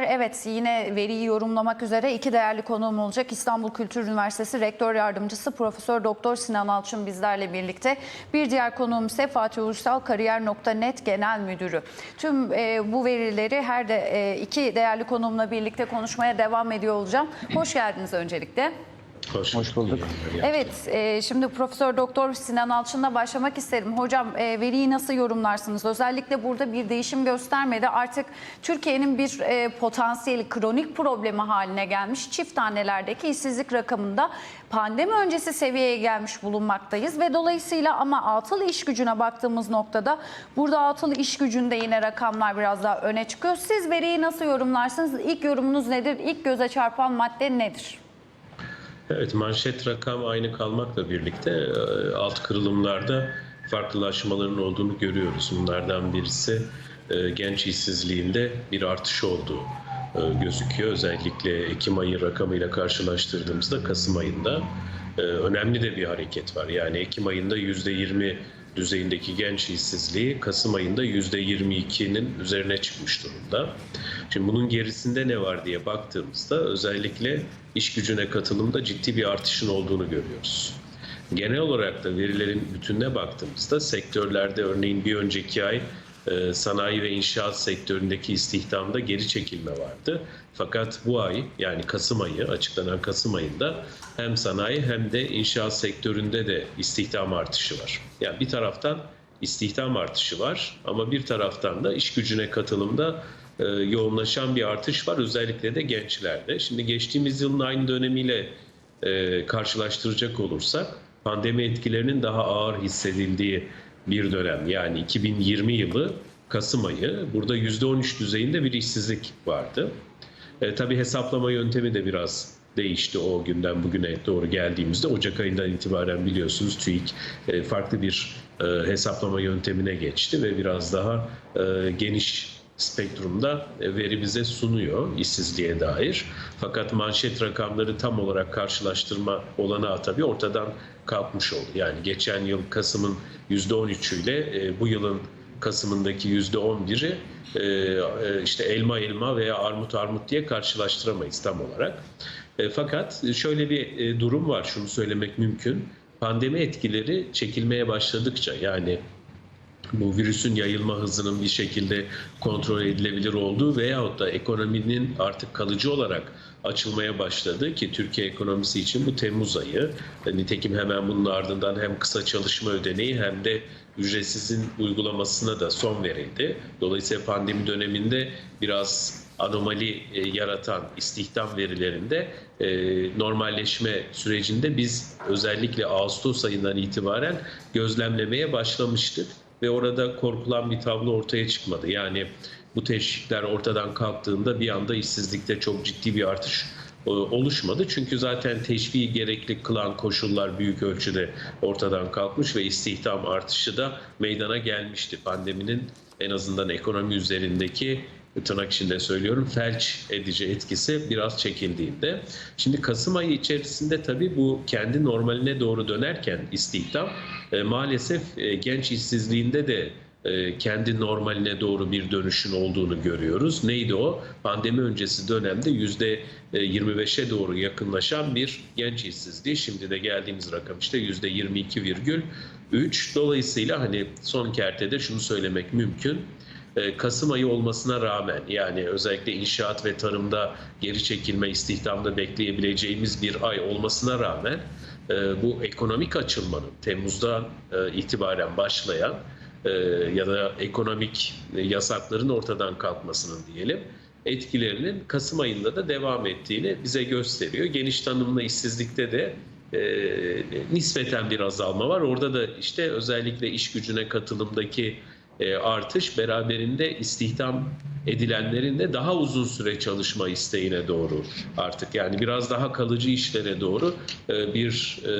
Evet yine veriyi yorumlamak üzere iki değerli konuğum olacak. İstanbul Kültür Üniversitesi Rektör Yardımcısı Profesör Doktor Sinan Alçın bizlerle birlikte. Bir diğer konuğum ise Fatih Uysal Kariyer.net Genel Müdürü. Tüm e, bu verileri her de e, iki değerli konuğumla birlikte konuşmaya devam ediyor olacağım. Hoş geldiniz öncelikle. Hoş, Hoş bulduk. Evet, e, şimdi Profesör Doktor Sinan Alçın'la başlamak isterim. Hocam e, veriyi nasıl yorumlarsınız? Özellikle burada bir değişim göstermedi. Artık Türkiye'nin bir e, potansiyeli, kronik problemi haline gelmiş. Çift tanelerdeki işsizlik rakamında pandemi öncesi seviyeye gelmiş bulunmaktayız. Ve dolayısıyla ama atıl iş gücüne baktığımız noktada burada atıl iş gücünde yine rakamlar biraz daha öne çıkıyor. Siz veriyi nasıl yorumlarsınız? İlk yorumunuz nedir? İlk göze çarpan madde nedir? Evet manşet rakam aynı kalmakla birlikte e, alt kırılımlarda farklılaşmaların olduğunu görüyoruz. Bunlardan birisi e, genç işsizliğinde bir artış olduğu e, gözüküyor. Özellikle Ekim ayı rakamıyla karşılaştırdığımızda Kasım ayında önemli de bir hareket var. Yani Ekim ayında %20 düzeyindeki genç işsizliği Kasım ayında %22'nin üzerine çıkmış durumda. Şimdi bunun gerisinde ne var diye baktığımızda özellikle iş gücüne katılımda ciddi bir artışın olduğunu görüyoruz. Genel olarak da verilerin bütününe baktığımızda sektörlerde örneğin bir önceki ay e, sanayi ve inşaat sektöründeki istihdamda geri çekilme vardı. Fakat bu ay yani Kasım ayı açıklanan Kasım ayında hem sanayi hem de inşaat sektöründe de istihdam artışı var. Yani bir taraftan istihdam artışı var ama bir taraftan da iş gücüne katılımda e, yoğunlaşan bir artış var özellikle de gençlerde. Şimdi geçtiğimiz yılın aynı dönemiyle e, karşılaştıracak olursak pandemi etkilerinin daha ağır hissedildiği bir dönem yani 2020 yılı Kasım ayı burada %13 düzeyinde bir işsizlik vardı. E, tabii hesaplama yöntemi de biraz değişti o günden bugüne doğru geldiğimizde. Ocak ayından itibaren biliyorsunuz TÜİK e, farklı bir e, hesaplama yöntemine geçti ve biraz daha e, geniş spektrumda e, veri bize sunuyor işsizliğe dair. Fakat manşet rakamları tam olarak karşılaştırma olanağı tabii ortadan kalkmış oldu. Yani geçen yıl Kasım'ın %13'üyle e, bu yılın Kasım'ındaki %11'i e, işte elma elma veya armut armut diye karşılaştıramayız tam olarak. Fakat şöyle bir durum var, şunu söylemek mümkün. Pandemi etkileri çekilmeye başladıkça yani bu virüsün yayılma hızının bir şekilde kontrol edilebilir olduğu veyahut da ekonominin artık kalıcı olarak açılmaya başladı ki Türkiye ekonomisi için bu Temmuz ayı. Nitekim hemen bunun ardından hem kısa çalışma ödeneği hem de ücretsizin uygulamasına da son verildi. Dolayısıyla pandemi döneminde biraz anomali e, yaratan istihdam verilerinde e, normalleşme sürecinde biz özellikle Ağustos ayından itibaren gözlemlemeye başlamıştık ve orada korkulan bir tablo ortaya çıkmadı. Yani bu teşvikler ortadan kalktığında bir anda işsizlikte çok ciddi bir artış e, oluşmadı. Çünkü zaten teşviği gerekli kılan koşullar büyük ölçüde ortadan kalkmış ve istihdam artışı da meydana gelmişti. Pandeminin en azından ekonomi üzerindeki tırnak içinde söylüyorum felç edici etkisi biraz çekildiğinde. Şimdi Kasım ayı içerisinde tabii bu kendi normaline doğru dönerken istihdam e, maalesef e, genç işsizliğinde de e, kendi normaline doğru bir dönüşün olduğunu görüyoruz. Neydi o? Pandemi öncesi dönemde yüzde 25'e doğru yakınlaşan bir genç işsizliği. Şimdi de geldiğimiz rakam işte yüzde 22,3. Dolayısıyla hani son kertede şunu söylemek mümkün. E, Kasım ayı olmasına rağmen yani özellikle inşaat ve tarımda geri çekilme istihdamda bekleyebileceğimiz bir ay olmasına rağmen e, bu ekonomik açılmanın Temmuz'dan e, itibaren başlayan ya da ekonomik yasakların ortadan kalkmasının diyelim etkilerinin Kasım ayında da devam ettiğini bize gösteriyor. Geniş tanımlı işsizlikte de e, nispeten bir azalma var. Orada da işte özellikle iş gücüne katılımdaki artış beraberinde istihdam edilenlerin de daha uzun süre çalışma isteğine doğru artık yani biraz daha kalıcı işlere doğru e, bir e,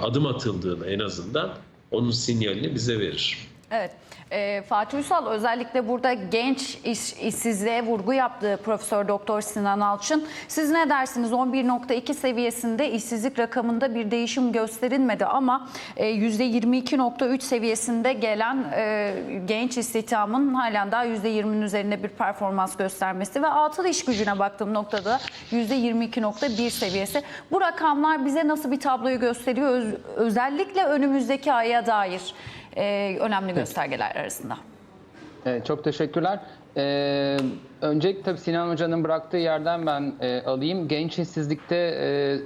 adım atıldığını en azından onun sinyalini bize verir. Evet. Ee, Fatih Ünsal özellikle burada genç iş, işsizliğe vurgu yaptı Profesör Doktor Sinan Alçın. Siz ne dersiniz? 11.2 seviyesinde işsizlik rakamında bir değişim gösterilmedi ama e, %22.3 seviyesinde gelen e, genç istihdamın halen daha %20'nin üzerinde bir performans göstermesi ve atıl iş gücüne baktığım noktada %22.1 seviyesi. Bu rakamlar bize nasıl bir tabloyu gösteriyor? Öz- özellikle önümüzdeki aya dair e, önemli göstergeler arasında. Evet, çok teşekkürler. Ee, öncelikle tabii Sinan Hoca'nın bıraktığı yerden ben e, alayım. Genç işsizlikte e,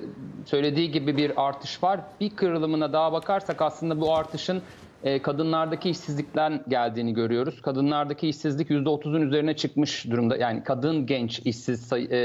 söylediği gibi bir artış var. Bir kırılımına daha bakarsak aslında bu artışın e, kadınlardaki işsizlikten geldiğini görüyoruz. Kadınlardaki işsizlik %30'un üzerine çıkmış durumda. Yani kadın genç işsiz sayı, e,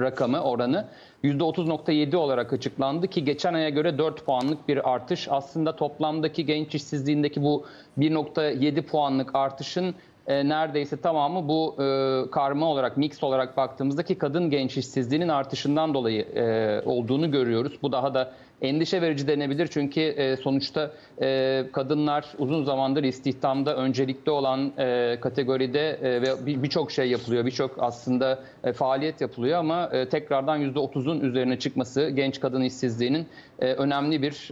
rakamı oranı %30.7 olarak açıklandı ki geçen aya göre 4 puanlık bir artış. Aslında toplamdaki genç işsizliğindeki bu 1.7 puanlık artışın e, neredeyse tamamı bu e, karma olarak, mix olarak baktığımızdaki kadın genç işsizliğinin artışından dolayı e, olduğunu görüyoruz. Bu daha da endişe verici denebilir çünkü e, sonuçta e, kadınlar uzun zamandır istihdamda öncelikli olan e, kategoride ve bir- birçok şey yapılıyor, birçok aslında faaliyet yapılıyor ama tekrardan %30'un üzerine çıkması genç kadın işsizliğinin önemli bir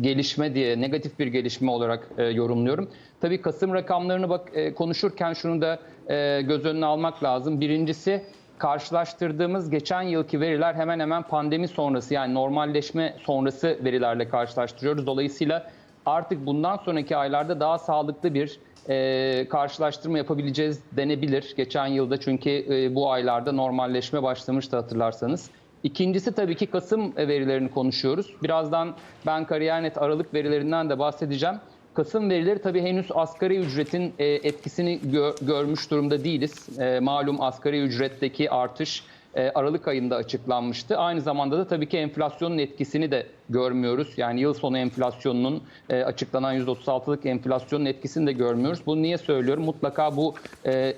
gelişme diye, negatif bir gelişme olarak yorumluyorum. Tabii Kasım rakamlarını bak konuşurken şunu da göz önüne almak lazım. Birincisi karşılaştırdığımız geçen yılki veriler hemen hemen pandemi sonrası yani normalleşme sonrası verilerle karşılaştırıyoruz. Dolayısıyla artık bundan sonraki aylarda daha sağlıklı bir e, karşılaştırma yapabileceğiz denebilir. Geçen yılda çünkü e, bu aylarda normalleşme başlamıştı hatırlarsanız. İkincisi tabii ki Kasım verilerini konuşuyoruz. Birazdan ben Kariyer.net Aralık verilerinden de bahsedeceğim. Kasım verileri tabii henüz asgari ücretin e, etkisini gö- görmüş durumda değiliz. E, malum asgari ücretteki artış e, Aralık ayında açıklanmıştı. Aynı zamanda da tabii ki enflasyonun etkisini de görmüyoruz. Yani yıl sonu enflasyonunun açıklanan %36'lık enflasyonun etkisini de görmüyoruz. Bunu niye söylüyorum? Mutlaka bu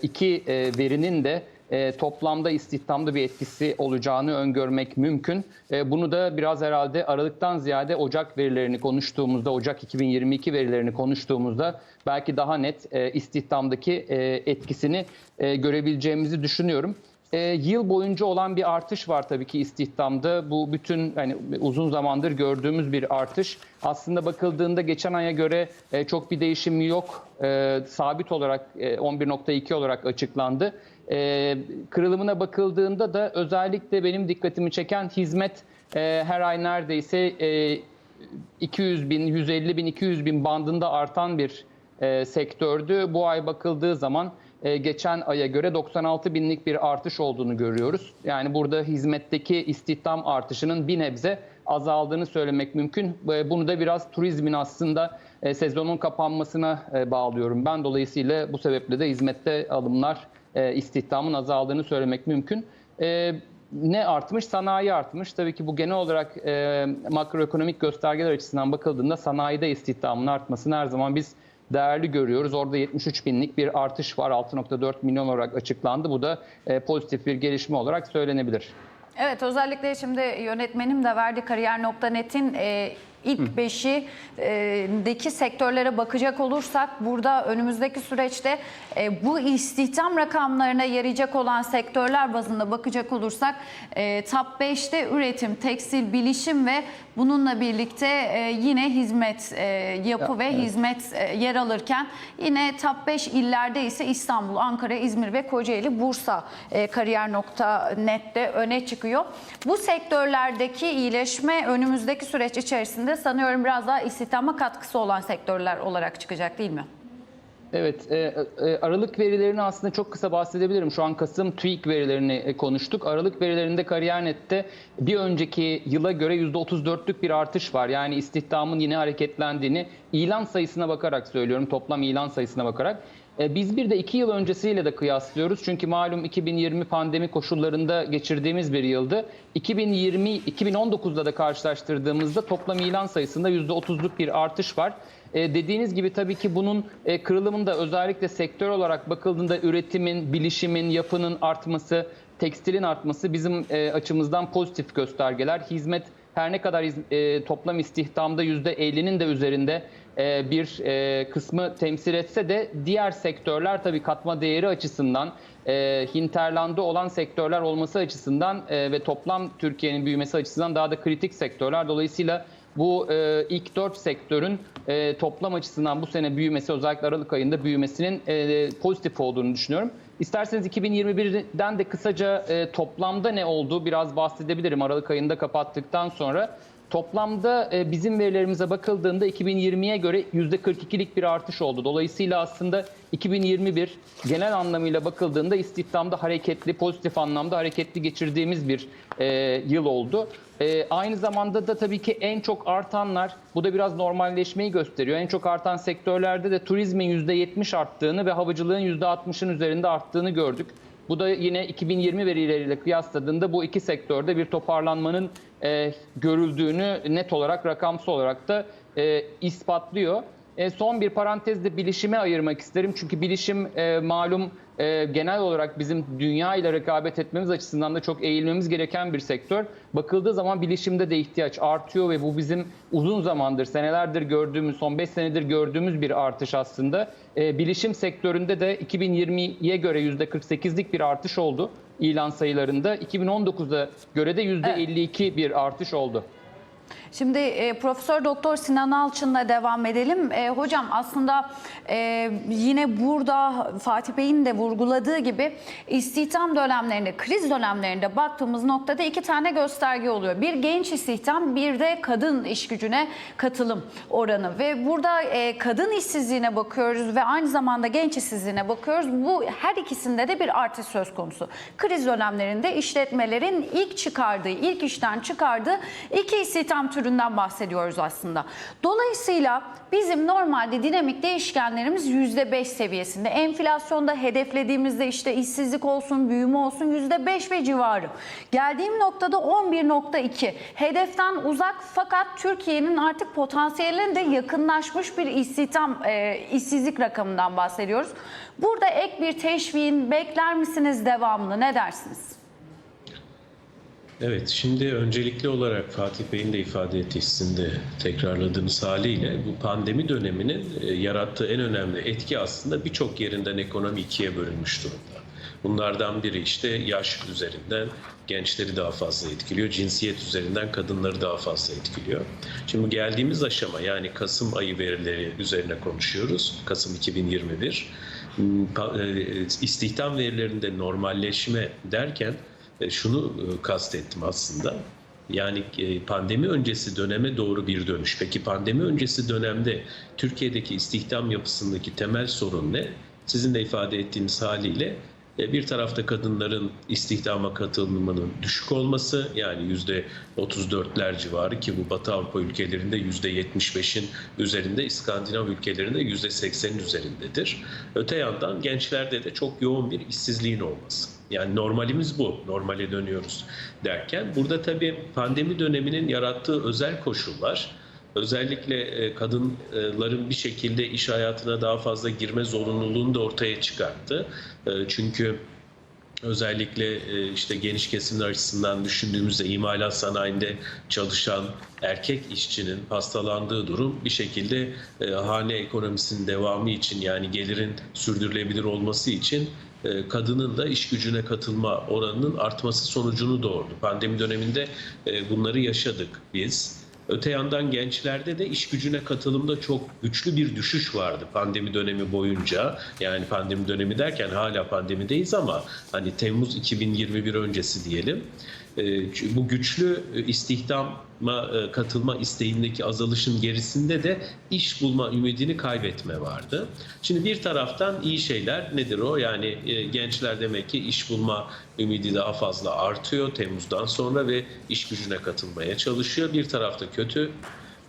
iki verinin de e, toplamda istihdamda bir etkisi olacağını öngörmek mümkün. E, bunu da biraz herhalde Aralık'tan ziyade Ocak verilerini konuştuğumuzda, Ocak 2022 verilerini konuştuğumuzda belki daha net e, istihdamdaki e, etkisini e, görebileceğimizi düşünüyorum. E, yıl boyunca olan bir artış var tabii ki istihdamda. Bu bütün yani uzun zamandır gördüğümüz bir artış. Aslında bakıldığında geçen aya göre e, çok bir değişim yok. E, sabit olarak e, 11.2 olarak açıklandı. E, kırılımına bakıldığında da özellikle benim dikkatimi çeken hizmet e, her ay neredeyse e, 200 bin, 150 bin, 200 bin bandında artan bir e, sektördü. Bu ay bakıldığı zaman e, geçen aya göre 96 binlik bir artış olduğunu görüyoruz. Yani burada hizmetteki istihdam artışının bir nebze azaldığını söylemek mümkün. E, Bunu da biraz turizmin aslında e, sezonun kapanmasına bağlıyorum ben. Dolayısıyla bu sebeple de hizmette alımlar, istihdamın azaldığını söylemek mümkün. Ne artmış? Sanayi artmış. Tabii ki bu genel olarak makroekonomik göstergeler açısından bakıldığında sanayide istihdamın artmasını her zaman biz değerli görüyoruz. Orada 73 binlik bir artış var. 6.4 milyon olarak açıklandı. Bu da e, pozitif bir gelişme olarak söylenebilir. Evet özellikle şimdi yönetmenim de verdi Kariyer.net'in ilk beşideki sektörlere bakacak olursak burada önümüzdeki süreçte e, bu istihdam rakamlarına yarayacak olan sektörler bazında bakacak olursak e, top 5'te üretim, tekstil, bilişim ve bununla birlikte e, yine hizmet e, yapı Ya, ve evet. hizmet e, yer alırken yine top 5 illerde ise İstanbul, Ankara, İzmir ve Kocaeli, Bursa e, kariyer.net'te öne çıkıyor. Bu sektörlerdeki iyileşme önümüzdeki süreç içerisinde sanıyorum biraz daha istihdama katkısı olan sektörler olarak çıkacak değil mi? Evet, e, e, Aralık verilerini aslında çok kısa bahsedebilirim. Şu an Kasım TÜİK verilerini e, konuştuk. Aralık verilerinde Kariyer.net'te bir önceki yıla göre %34'lük bir artış var. Yani istihdamın yine hareketlendiğini ilan sayısına bakarak söylüyorum, toplam ilan sayısına bakarak. E, Biz bir de iki yıl öncesiyle de kıyaslıyoruz. Çünkü malum 2020 pandemi koşullarında geçirdiğimiz bir yıldı. 2020 2019'da da karşılaştırdığımızda toplam ilan sayısında %30'luk bir artış var. E, dediğiniz gibi tabii ki bunun e, kırılımında özellikle sektör olarak bakıldığında üretimin, bilişimin, yapının artması, tekstilin artması bizim açımızdan pozitif göstergeler. Hizmet her ne kadar toplam istihdamda %50'nin de üzerinde bir e, kısmı temsil etse de diğer sektörler tabii katma değeri açısından e, hinterlandı olan sektörler olması açısından e, ve toplam Türkiye'nin büyümesi açısından daha da kritik sektörler. Dolayısıyla bu e, ilk dört sektörün e, toplam açısından bu sene büyümesi özellikle Aralık ayında büyümesinin e, pozitif olduğunu düşünüyorum. İsterseniz 2021'den de kısaca e, toplamda ne olduğu biraz bahsedebilirim Aralık ayında kapattıktan sonra. Toplamda e, bizim verilerimize bakıldığında 2020'ye göre %42'lik bir artış oldu. Dolayısıyla aslında 2021 genel anlamıyla bakıldığında istihdamda hareketli, pozitif anlamda hareketli geçirdiğimiz bir e, yıl oldu. E, aynı zamanda da tabii ki en çok artanlar, bu da biraz normalleşmeyi gösteriyor. En çok artan sektörlerde de turizmin %70 arttığını ve havacılığın %60'ın üzerinde arttığını gördük. Bu da yine 2020 verileriyle kıyasladığında bu iki sektörde bir toparlanmanın e, görüldüğünü net olarak rakamsal olarak da e, ispatlıyor. E, son bir parantezde bilişime ayırmak isterim. Çünkü bilişim e, malum e, genel olarak bizim dünya ile rekabet etmemiz açısından da çok eğilmemiz gereken bir sektör. Bakıldığı zaman bilişimde de ihtiyaç artıyor ve bu bizim uzun zamandır, senelerdir gördüğümüz, son 5 senedir gördüğümüz bir artış aslında. E, bilişim sektöründe de 2020'ye göre %48'lik bir artış oldu ilan sayılarında. 2019'a göre de %52 bir artış oldu. Şimdi e, Profesör Doktor Sinan Alçın'la devam edelim. E, hocam aslında e, yine burada Fatih Bey'in de vurguladığı gibi istihdam dönemlerinde, kriz dönemlerinde baktığımız noktada iki tane gösterge oluyor. Bir genç istihdam, bir de kadın iş gücüne katılım oranı. Ve burada e, kadın işsizliğine bakıyoruz ve aynı zamanda genç işsizliğine bakıyoruz. Bu her ikisinde de bir artış söz konusu. Kriz dönemlerinde işletmelerin ilk çıkardığı, ilk işten çıkardığı iki istihdam türünden bahsediyoruz aslında. Dolayısıyla bizim normalde dinamik değişkenlerimiz %5 seviyesinde. Enflasyonda hedeflediğimizde işte işsizlik olsun, büyüme olsun %5 ve civarı. Geldiğim noktada 11.2. Hedeften uzak fakat Türkiye'nin artık potansiyeline de yakınlaşmış bir istihdam, e, işsizlik rakamından bahsediyoruz. Burada ek bir teşviğin bekler misiniz devamını ne dersiniz? Evet, şimdi öncelikli olarak Fatih Bey'in de ifade ettiği sizin de tekrarladığınız haliyle bu pandemi döneminin e, yarattığı en önemli etki aslında birçok yerinden ekonomi ikiye bölünmüş durumda. Bunlardan biri işte yaş üzerinden gençleri daha fazla etkiliyor, cinsiyet üzerinden kadınları daha fazla etkiliyor. Şimdi geldiğimiz aşama yani Kasım ayı verileri üzerine konuşuyoruz. Kasım 2021. Hmm, e, İstihdam verilerinde normalleşme derken şunu e, kastettim aslında. Yani e, pandemi öncesi döneme doğru bir dönüş. Peki pandemi öncesi dönemde Türkiye'deki istihdam yapısındaki temel sorun ne? Sizin de ifade ettiğiniz haliyle e, bir tarafta kadınların istihdama katılımının düşük olması yani yüzde 34'ler civarı ki bu Batı Avrupa ülkelerinde yüzde 75'in üzerinde İskandinav ülkelerinde yüzde 80'in üzerindedir. Öte yandan gençlerde de çok yoğun bir işsizliğin olması. Yani normalimiz bu, normale dönüyoruz derken burada tabii pandemi döneminin yarattığı özel koşullar özellikle e, kadınların bir şekilde iş hayatına daha fazla girme zorunluluğunu da ortaya çıkarttı. E, Çünkü özellikle e, işte geniş kesimler açısından düşündüğümüzde imalat sanayinde çalışan erkek işçinin hastalandığı durum bir şekilde e, hane ekonomisinin devamı için yani gelirin sürdürülebilir olması için e, kadının da iş gücüne katılma oranının artması sonucunu doğurdu. Pandemi döneminde bunları yaşadık biz. Öte yandan gençlerde de iş gücüne katılımda çok güçlü bir düşüş vardı pandemi dönemi boyunca. Yani pandemi dönemi derken hala pandemideyiz ama hani Temmuz 2021 öncesi diyelim. E, Bu güçlü istihdama e, katılma isteğindeki azalışın gerisinde de iş bulma ümidini kaybetme vardı. Şimdi bir taraftan iyi şeyler nedir o? Yani e, gençler demek ki iş bulma ümidi daha fazla artıyor Temmuz'dan sonra ve iş gücüne katılmaya çalışıyor. Bir tarafta kötü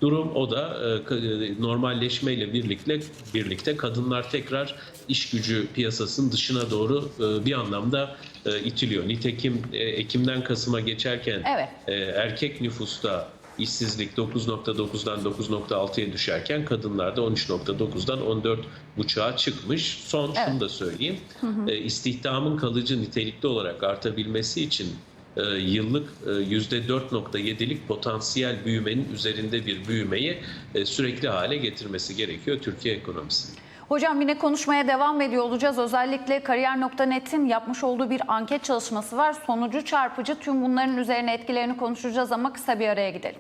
durum o da e, ka- normalleşmeyle birlikte birlikte kadınlar tekrar iş gücü piyasasının dışına doğru e, bir anlamda e, itiliyor. Nitekim e, Ekim'den Kasım'a geçerken Evet. e, erkek nüfusta işsizlik 9.9'dan 9.6'ya düşerken kadınlarda 13.9'dan 14.5'a çıkmış. Son Evet. şunu da söyleyeyim. E, istihdamın kalıcı nitelikli olarak artabilmesi için e, yıllık e, %4.7'lik potansiyel büyümenin üzerinde bir büyümeyi e, sürekli hale getirmesi gerekiyor Türkiye ekonomisinin. Hocam yine konuşmaya devam ediyor olacağız. Özellikle Kariyer.net'in yapmış olduğu bir anket çalışması var. Sonucu çarpıcı. Tüm bunların üzerine etkilerini konuşacağız ama kısa bir araya gidelim.